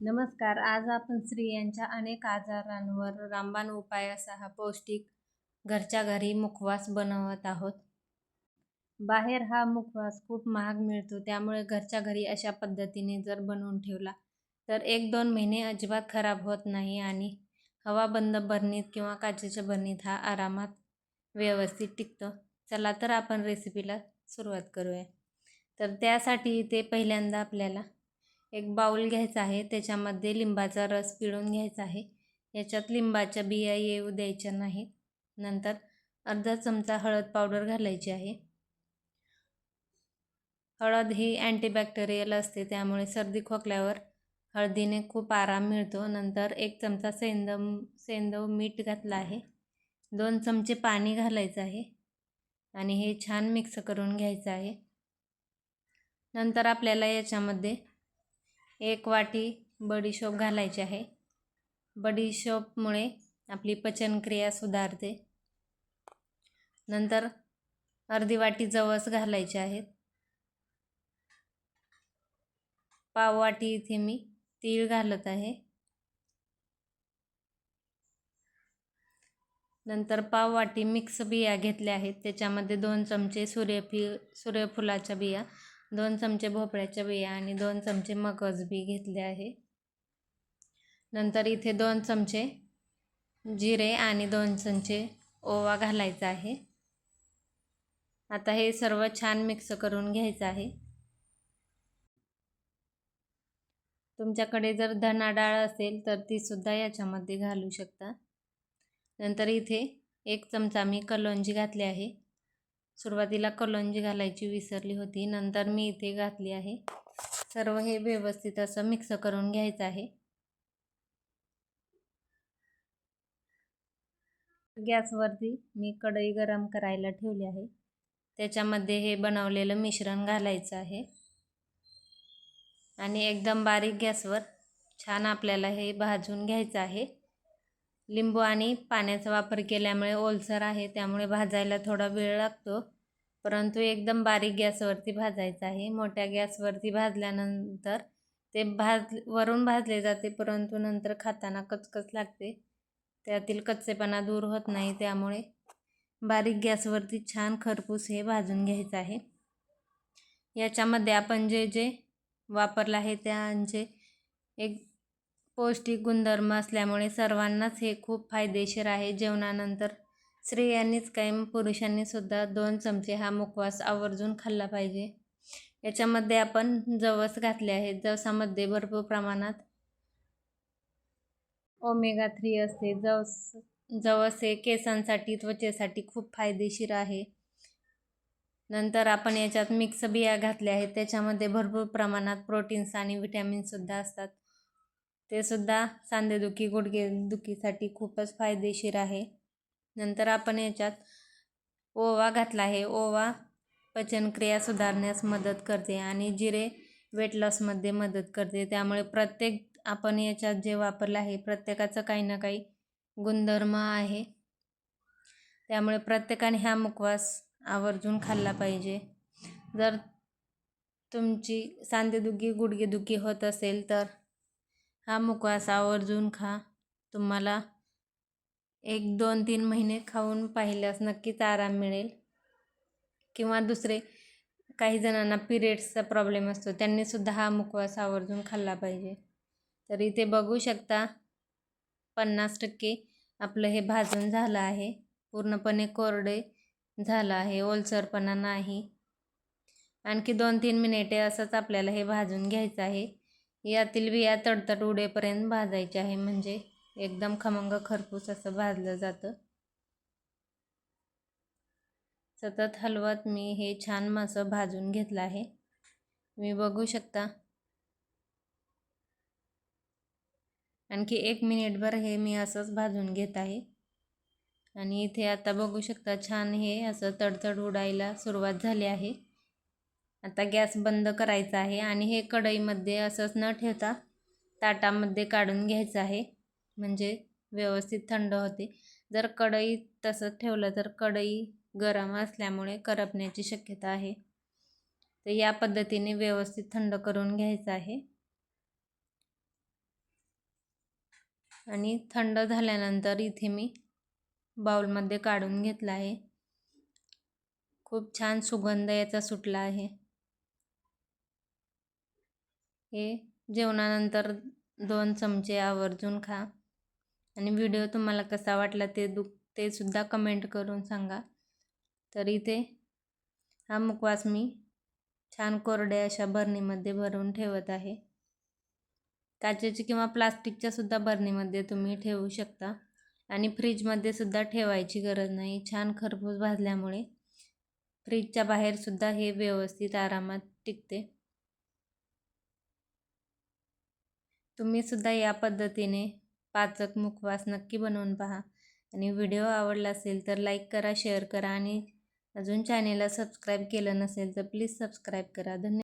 नमस्कार. आज आपण स्त्रियांच्या अनेक आजारांवर रामबाण उपाय असा हा पौष्टिक घरच्या घरी मुखवास बनवत आहोत. बाहेर हा मुखवास खूप महाग मिळतो त्यामुळे घरच्या घरी अशा पद्धतीने जर बनवून ठेवला तर एक दोन महिने अजिबात खराब होत नाही आणि हवा बंद बरणीत किंवा काचेच्या बरणीत हा आरामात व्यवस्थित टिकतो. चला तर आपण रेसिपीला सुरुवात करूया. तर त्यासाठी इथे पहिल्यांदा आपल्याला एक बाऊल घ्यायचा आहे त्याच्यामध्ये लिंबाचा रस पिळून घ्यायचा आहे. याच्यात लिंबाच्या बिया येऊ द्यायच्या नाहीत. नंतर अर्धा चमचा हळद पावडर घालायची आहे. हळद ही अँटीबॅक्टेरियल असते त्यामुळे सर्दी खोकल्यावर हळदीने खूप आराम मिळतो. नंतर एक चमचा सेंदम सेंदव मीठ घातलं आहे. दोन चमचे पाणी घालायचं आहे आणि हे छान मिक्स करून घ्यायचं आहे. नंतर आपल्याला याच्यामध्ये एक वाटी बडीशोप घालायची आहे. बडीशोपमुळे आपली पचनक्रिया सुधारते. नंतर अर्धी वाटी जवस घालायचे आहेत. पाव वाटी इथे मी तीळ घालत आहे. नंतर पाव वाटी मिक्स बिया घेतल्या आहेत. त्याच्यामध्ये दोन चमचे सूर्यफि सूर्यफुलाच्या बिया दोन चमचे भोपळ्याच्या बिया आणि दोन चमचे मगज बी घेतले आहे. नंतर इथे दोन चमचे जिरे आणि दोन चमचे ओवा घालायचा आहे. आता हे सर्व छान मिक्स करून घ्यायचं आहे. तुमच्याकडे जर धना डाळ असेल तर तीसुद्धा याच्यामध्ये घालू शकता. नंतर इथे एक चमचा मी कलोंजी घातली आहे. सुरुवातीला कलंजी घालायची विसरली होती. नंतर मी इथे घातली आहे. सर्व हे व्यवस्थित असं मिक्स करून घ्यायचं आहे. गॅसवरती मी कढई गरम करायला ठेवली आहे. त्याच्यामध्ये हे बनवलेलं मिश्रण घालायचं आहे. आणि एकदम बारीक गॅसवर छान आपल्याला हे भाजून घ्यायचं आहे. लिंबू आणि पाण्याचा वापर केल्यामुळे ओलसर आहे त्यामुळे भाजायला थोडा वेळ लागतो. परंतु एकदम बारीक गॅसवरती भाजायचं आहे. मोठ्या गॅसवरती भाजल्यानंतर ते भाज वरून भाजले जाते परंतु नंतर खाताना कचकच लागते. त्यातील कच्चेपणा दूर होत नाही त्यामुळे बारीक गॅसवरती छान खरपूस हे भाजून घ्यायचं आहे. याच्यामध्ये आपण जे जे वापरलं आहे त्यांचे एक पौष्टिक गुणधर्म असल्यामुळे सर्वांनाच हे खूप फायदेशीर आहे. जेवणानंतर स्त्रियांनीच काय पुरुषांनीसुद्धा दोन चमचे हा मुखवास आवर्जून खाल्ला पाहिजे. याच्यामध्ये आपण जवस घातले आहेत. जवसामध्ये भरपूर प्रमाणात ओमेगा थ्री असते. जवस जवस हे केसांसाठी त्वचेसाठी खूप फायदेशीर आहे. नंतर आपण याच्यात मिक्स बिया घातल्या आहेत. त्याच्यामध्ये भरपूर प्रमाणात प्रोटीन्स आणि व्हिटॅमिन्ससुद्धा असतात. ते सुद्धा सांधेदुखी गुडघेदुखीसाठी खूपच फायदेशीर आहे. नंतर आपण याच्यात ओवा घातला आहे. ओवा पचनक्रिया सुधारण्यास मदत करते आणि जिरे वेट लॉसमध्ये मदत करते. त्यामुळे प्रत्येक आपण याच्यात जे वापरलं आहे प्रत्येकाचं काही ना काही गुणधर्म आहे. त्यामुळे प्रत्येकाने हा मुखवास आवर्जून खाल्ला पाहिजे. जर तुमची सांधेदुखी गुडघेदुखी होत असेल तर हा मुखवास आवर्जून खा. तुम्हाला एक दोन तीन महिने खाऊन पाहिल्यास नक्कीच आराम मिळेल. किंवा दुसरे काही जणांना पिरियड्सचा प्रॉब्लेम असतो त्यांनीसुद्धा हा मुखवास आवर्जून खाल्ला पाहिजे. तर इथे बघू शकता पन्नास टक्के आपलं हे भाजून झालं आहे. पूर्णपणे कोरडे झालं आहे ओलसरपणा नाही. आणखी दोन तीन मिनिटे असंच आपल्याला हे भाजून घ्यायचं आहे. यातील बिया तडतड उडेपर्यंत भाजायचे आहे. म्हणजे एकदम खमंग खरपूस असं भाजलं जातं. सतत हलवत मी हे छान मासं भाजून घेतलं आहे. मी बघू शकता. आणखी एक मिनिटभर हे मी असंच भाजून घेत आहे. आणि इथे आता बघू शकता छान हे असं तडतड उडायला सुरुवात झाली आहे. आता गॅस बंद करायचा आहे आणि हे कढईमध्ये असंच न ठेवता ताटामध्ये काढून घ्यायचं आहे. म्हणजे व्यवस्थित थंड होते. जर कढई तसंच ठेवलं तर कढई गरम असल्यामुळे करपण्याची शक्यता आहे. तर या पद्धतीने व्यवस्थित थंड करून घ्यायचं आहे. आणि थंड झाल्यानंतर इथे मी बाउलमध्ये काढून घेतला आहे. खूप छान सुगंध याचा सुटला आहे. हे जेवणानंतर दोन चमचे आवर्जून खा. आणि व्हिडिओ तुम्हाला कसा वाटला ते दु ते सुद्धा कमेंट करून सांगा. तर इथे हा मुखवास मी छान कोरड्या अशा बरणीमध्ये भरून ठेवत आहे. काचेची किंवा प्लास्टिकच्या सुद्धा बरणीमध्ये तुम्ही ठेवू शकता. आणि फ्रीजमध्ये सुद्धा ठेवायची गरज नाही. छान खरपूस भाजल्यामुळे फ्रीजच्या बाहेरसुद्धा हे व्यवस्थित आरामात टिकते. तुम्हीसुद्धा या पद्धतीने पाचक मुखवास नक्की बनवून पहा. आणि व्हिडिओ आवडला असेल तर लाईक करा शेअर करा आणि अजून चॅनेलला सबस्क्राईब केलं नसेल तर प्लीज सबस्क्राईब करा. धन्यवाद.